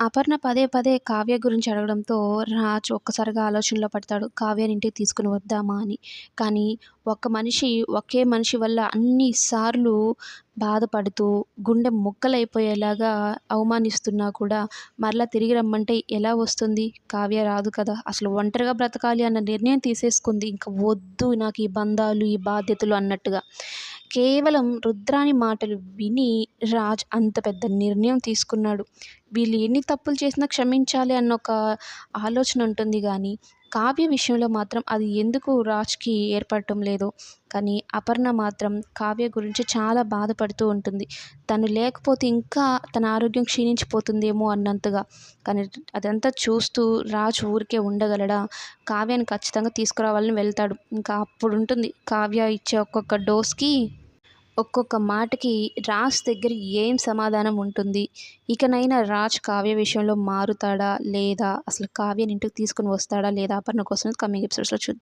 అపర్ణ పదే పదే కావ్య గురించి అడగడంతో రాజ్ ఒక్కసారిగా ఆలోచనలో పడతాడు. కావ్యని ఇంటికి తీసుకుని వద్దామా అని. కానీ ఒక మనిషి ఒకే మనిషి వల్ల అన్ని సార్లు బాధపడుతూ గుండె ముక్కలైపోయేలాగా అవమానిస్తున్నా కూడా మరలా తిరిగి రమ్మంటే ఎలా వస్తుంది? కావ్య రాదు కదా. అసలు ఒంటరిగా బ్రతకాలి అన్న నిర్ణయం తీసేసుకుంది. ఇంకా వద్దు నాకు ఈ బంధాలు ఈ బాధ్యతలు అన్నట్టుగా. కేవలం రుద్రాని మాటలు విని రాజ్ అంత పెద్ద నిర్ణయం తీసుకున్నాడు. వీళ్ళు ఎన్ని తప్పులు చేసినా క్షమించాలి అన్న ఒక ఆలోచన ఉంటుంది కానీ కావ్య విషయంలో మాత్రం అది ఎందుకు రాజ్కి ఏర్పడటం లేదు? కానీ అపర్ణ మాత్రం కావ్య గురించి చాలా బాధపడుతూ ఉంటుంది. తను లేకపోతే ఇంకా తన ఆరోగ్యం క్షీణించిపోతుందేమో అన్నంతగా. కానీ అదంతా చూస్తూ రాజు ఊరికే ఉండగలడా? కావ్యాన్ని ఖచ్చితంగా తీసుకురావాలని వెళ్తాడు. ఇంకా అప్పుడు ఉంటుంది కావ్య ఇచ్చే ఒక్కొక్క డోస్కి ఒక్కొక్క మాటకి రాజ్ దగ్గర ఏం సమాధానం ఉంటుంది? ఇకనైనా రాజ్ కావ్య విషయంలో మారుతాడా? లేదా? అసలు కావ్యని ఇంటికి తీసుకుని వస్తాడా? లేదా? అపర్ణ కోసం కమింగ్ ఎపిసోడ్స్లో చూద్దాం.